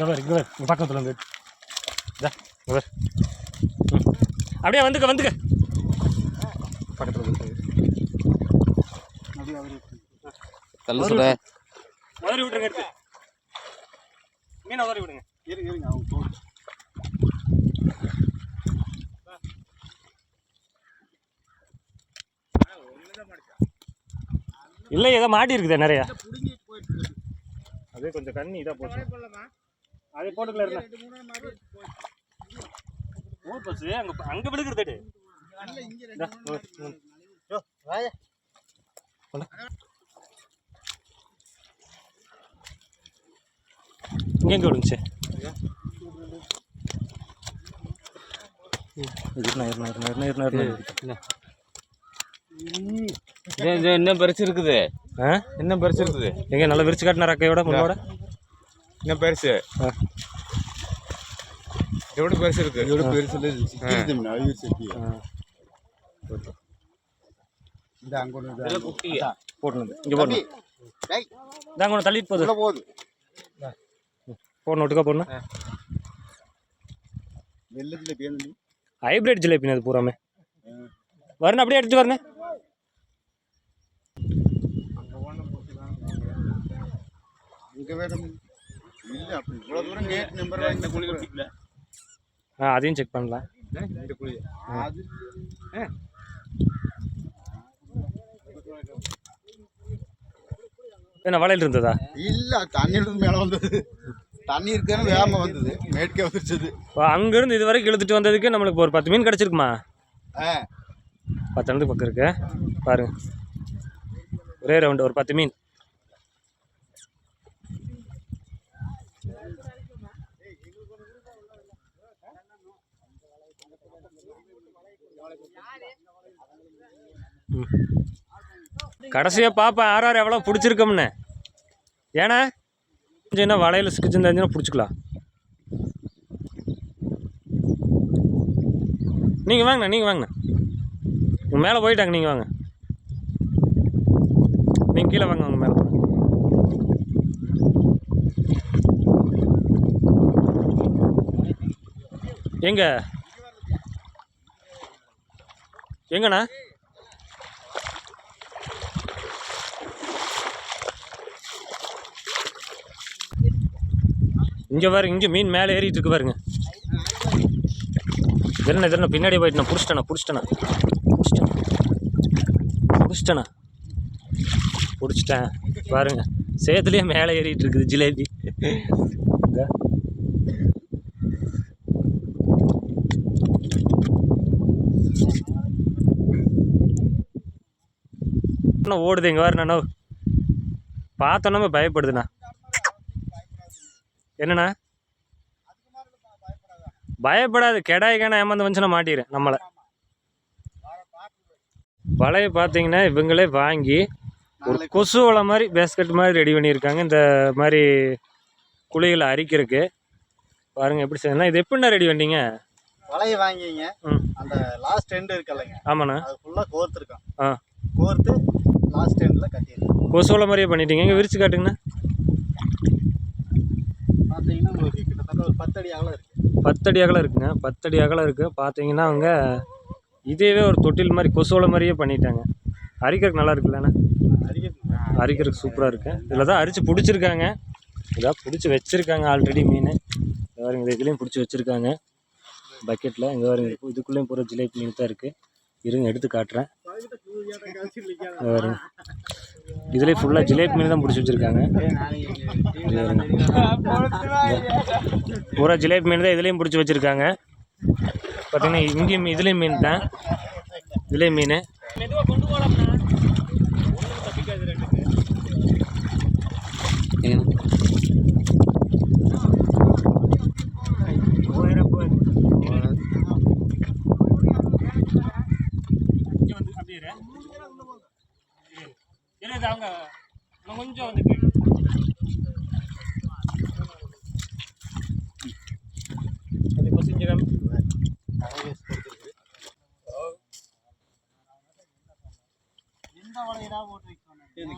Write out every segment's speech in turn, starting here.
இங்கே பாரு இங்கே பாரு இங்கே பக்கத்தில் வந்து இதா ம். அப்படியே வந்துக்க வந்துக்க. பக்கத்தில் வந்து தள்ளு சொல்ற உதறி விட்டுருங்க எடுத்து. மீனை உதறி விடுங்க. இருங்க இருங்க அவங்க போகட்டும். இல்லை ஏதோ மாட்டி இருக்குதே நிறையா. அதே கொஞ்சம் கண்ணி இதாக போச்சு. அதே போட்டுக்கல. ஊர் பஸ் அங்கே அங்கே விழுகிறது நல்ல இங்க எங்கே விழுந்துச்சு? என்ன பெருசு இருக்குது ஆ? என்ன பெருசு இருக்குது எங்கே நல்லா விரிச்சு காட்டினா ரக்கையோட முன்னோட என்ன பெருசு? எவ்வளோ பெருசு இருக்கு? சிக்கி. ஆ. இந்த அங்க ஒண்ணு இது இதெல்லாம் அங்க. குட்டி போடணும் இங்கே போடணும் டேய், இதாங்க ஒன்று தள்ளிட்டு போகுது உள்ள போகுது. போடணும் ஒட்டுக்கா போடணும். ஹைப்ரிட் ஜிலேபின்னு அது பூராமே? வரணும் அப்படியே எடுத்து வரணும் இங்க தூரம் கேட் நம்பர் இந்த ஆ அதையும் செக் பண்ணலாம். இந்த குழி அது. என்ன வலையில் இருந்ததா? இல்ல தண்ணி இருந்து மேல வந்தது. தண்ணி இருக்கன்னு வேகமா வந்தது. மேற்கே வந்துருச்சது இப்போ அங்கேருந்து இது வரைக்கும் இழுத்துட்டு வந்ததுக்கு நம்மளுக்கு ஒரு பத்து மீன் கிடச்சிருக்குமா? ஆ. பத்து பக்கம் இருக்கு. பாருங்க. ஒரே ரவுண்டு ஒரு பத்து மீன். கடைசியாக பார்ப்பேன் ஆறு ஆறு எவ்வளோ பிடிச்சிருக்கோம்னு. ஏன்னா கொஞ்சம் என்ன வலையில் சிக்கிச்சிருந்தாச்சுன்னா பிடிச்சிக்கலாம். நீங்கள் வாங்கண்ணா நீங்கள் வாங்கண்ணா. உங்கள் மேலே போயிட்டாங்க நீங்கள் வாங்க. நீங்கள் கீழே வாங்க உங்கள் மேலே எங்கே எங்க? எங்கண்ணா? இங்கே பாருங்க இங்கே மீன் மேலே ஏறிட்டு இருக்கு பாருங்க. திருண்ண திருண்ண பின்னாடி போயிட்டு நான் பிடிச்சிட்டேண்ணா பிடிச்சிட்டேண்ணா பிடிச்சிட்டேன்? பிடிச்சிட்டேண்ணா பிடிச்சிட்டேன். பாருங்க சேத்துலேயே மேலே ஏறிட்டு இருக்குது ஜிலேபி. ஓடுது இங்கே வரண்ணா பார்த்தோன்னே பயப்படுதுண்ணா. என்னண்ணா? பயப்படாது. கெடாய்க்கான ஏமாந்து வந்துச்சுன்னா மாட்டிடுறேன் நம்மளை. வலையை பார்த்தீங்கன்னா இவங்களே வாங்கி ஒரு கொசு வலை மாதிரி பேஸ்கெட் மாதிரி ரெடி பண்ணியிருக்காங்க. இந்த மாதிரி குழிகளை அரிக்கிறதுக்கு. பாருங்க எப்படி செய்யணும் இது எப்படிண்ணா ரெடி பண்ணீங்க? வலையை வாங்கிங்க. அந்த லாஸ்ட் எண்ட் இருக்குல்லங்க. ஆமாண்ணா. அது ஃபுல்லா கோர்த்துருக்கோம். ஆ. கோர்த்து லாஸ்ட் எண்ட்ல கட்டியிருக்கோம் கொசு வலை மாதிரியே பண்ணிட்டீங்க. இங்கே விரிச்சு காட்டுங்கண்ணா. பார்த்தீங்கன்னா உங்களுக்கு கிட்டத்தட்ட ஒரு பத்தடி அகலம் இருக்கு. பத்தடி அகலம் இருக்குங்க. பத்தடி அகலம் இருக்குது பார்த்தீங்கன்னா அவங்க இதேவே ஒரு தொட்டில் மாதிரி கொசு வலை மாதிரியே பண்ணிட்டாங்க. அரிக்கிறதுக்கு நல்லா இருக்குல்லண்ணா அரிக்க அரிக்கிறதுக்கு சூப்பராக இருக்கு. இதில் தான் அரிச்சு பிடிச்சிருக்காங்க. இதாக பிடிச்சி வச்சுருக்காங்க ஆல்ரெடி மீன். இங்க பாருங்க இது இதுலேயும் பிடிச்சி வச்சுருக்காங்க. பக்கெட்டில் இங்கே பாருங்க இது- இதுக்குள்ளேயும் பூரா ஜிலேபி மீன் தான் இருக்குது இருங்க எடுத்து காட்டுறேன். பாருங்க இதுலேயே ஃபுல்லாக ஜிலேபி மீன் தான் பிடிச்சி வச்சுருக்காங்க. பூரா ஜிலேபி மீன் தான் இதுலேயும் பிடிச்சி வச்சுருக்காங்க. பார்த்தீங்கன்னா இங்கேயும் இதுலேயும் மீன் தான். இதுலேயும் மீன் கொண்டு போகலாம்ண்ணா தப்பிக்காது ரெண்டுக்கு போயிடும் போயிடும் இங்கே வந்து அப்படியே இரு. இரு. இரு, இது அவங்க இன்னும் கொஞ்சம் வந்து அது இப்போ செஞ்சுக்காம இல்லை தாங்க இன்னும் கொஞ்சம் வந்து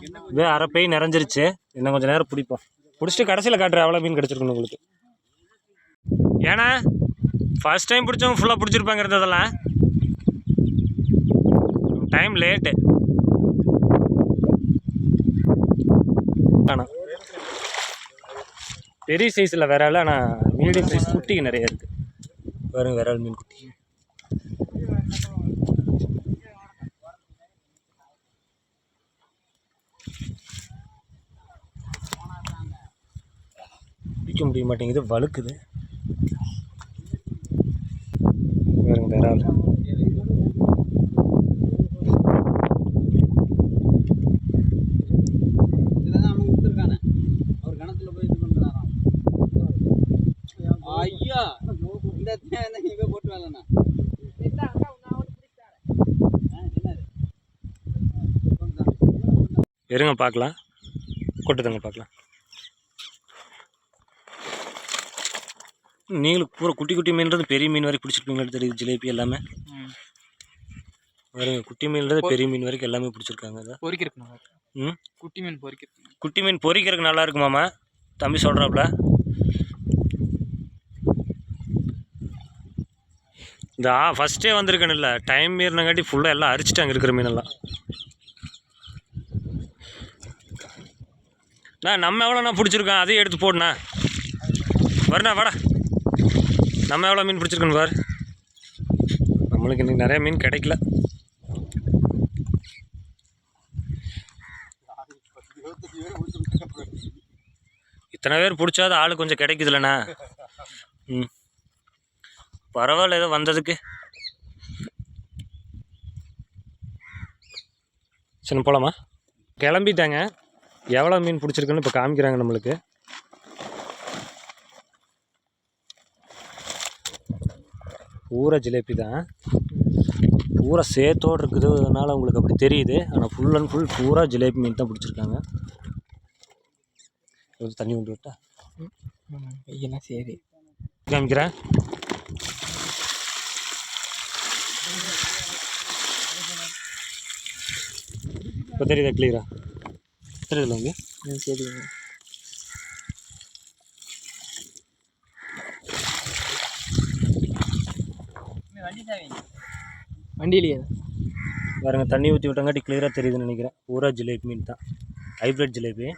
என்ன இது அரை பை நிறைஞ்சிருச்சு. இன்னும் கொஞ்சம் நேரம் பிடிப்போம். பிடிச்சிட்டு கடைசியில் காட்டுற அவ்வளோ மீன் கிடச்சிருக்கணும் உங்களுக்கு. ஏன்னா ஃபர்ஸ்ட் டைம் பிடிச்சவங்க ஃபுல்லாக பிடிச்சிருப்பாங்க இருந்ததெல்லாம் டைம் லேட்டு ஆனால் பெரிய சைஸில் விரால் ஆனால் மீடியம் சைஸ் குட்டிக்கு நிறைய இருக்குது பாருங்க விரால் மீன் குட்டி. பிடிக்க முடிய மாட்டேங்குது வழுக்குது. இந்த இங்க போட்டு வரலண்ணா. இருங்க பார்க்கலாம். கொட்டுதுங்க பார்க்கலாம். நீங்களும் பூரா குட்டி குட்டி மீன்றது பெரிய மீன் வரைக்கும் பிடிச்சிருப்பீங்களா தெரியுது ஜிலேபி எல்லாமே? பாருங்க குட்டி மீன்றது பெரிய மீன் வரைக்கும் எல்லாமே பிடிச்சிருக்காங்க இதை பொறிக்கிறதுக்கு ம்? குட்டி மீன் பொறிக்கிறதுக்கு குட்டி மீன் பொரிக்கிறதுக்கு நல்லா இருக்குமாமா தம்பி சொல்கிறாப்புல இந்த ஆ ஃபஸ்ட்டே வந்திருக்கேன்னு இல்லை டைம் மீறினங்காட்டி ஃபுல்லாக எல்லாம் அரிச்சிட்டாங்க இருக்கிற மீனெல்லாம். நான் நம்ம எவ்வளோண்ணா பிடிச்சிருக்கோம்? அதையும் எடுத்து போடுண்ணா. வரண்ணா வாடா. நம்ம எவ்வளோ மீன் பிடிச்சிருக்கோன்னு பார். நம்மளுக்கு இன்றைக்கி நிறைய மீன் கிடைக்கல. இத்தனை பேர் பிடிச்சாது ஆள் கொஞ்சம் கிடைக்குதுலண்ணா ம். பரவாயில்ல ஏதோ வந்ததுக்கு சரி போகலாமா கிளம்பிட்டாங்க எவ்வளோ மீன் பிடிச்சிருக்குன்னு இப்போ காமிக்கிறாங்க நம்மளுக்கு பூரா ஜிலேபி தான் பூரா சேத்தோடு இருக்குதுனால உங்களுக்கு அப்படி தெரியுது ஆனால் ஃபுல் அண்ட் ஃபுல் பூரா ஜிலேபி மீன் தான் பிடிச்சிருக்காங்க கொஞ்சம் தண்ணி கொண்டு விட்டா ஐயெல்லாம் சரி காமிக்கிறேன் இப்போ தெரியுதா கிளியரா தெரியுதுல உங்க? சரி வண்டியிலேயே? பாருங்க தண்ணி ஊற்றி விட்டங்காட்டி கிளியராக தெரியுதுன்னு நினைக்கிறேன். பூரா ஜிலேபி மீன் தான். ஹைப்ரிட் ஜிலேபி.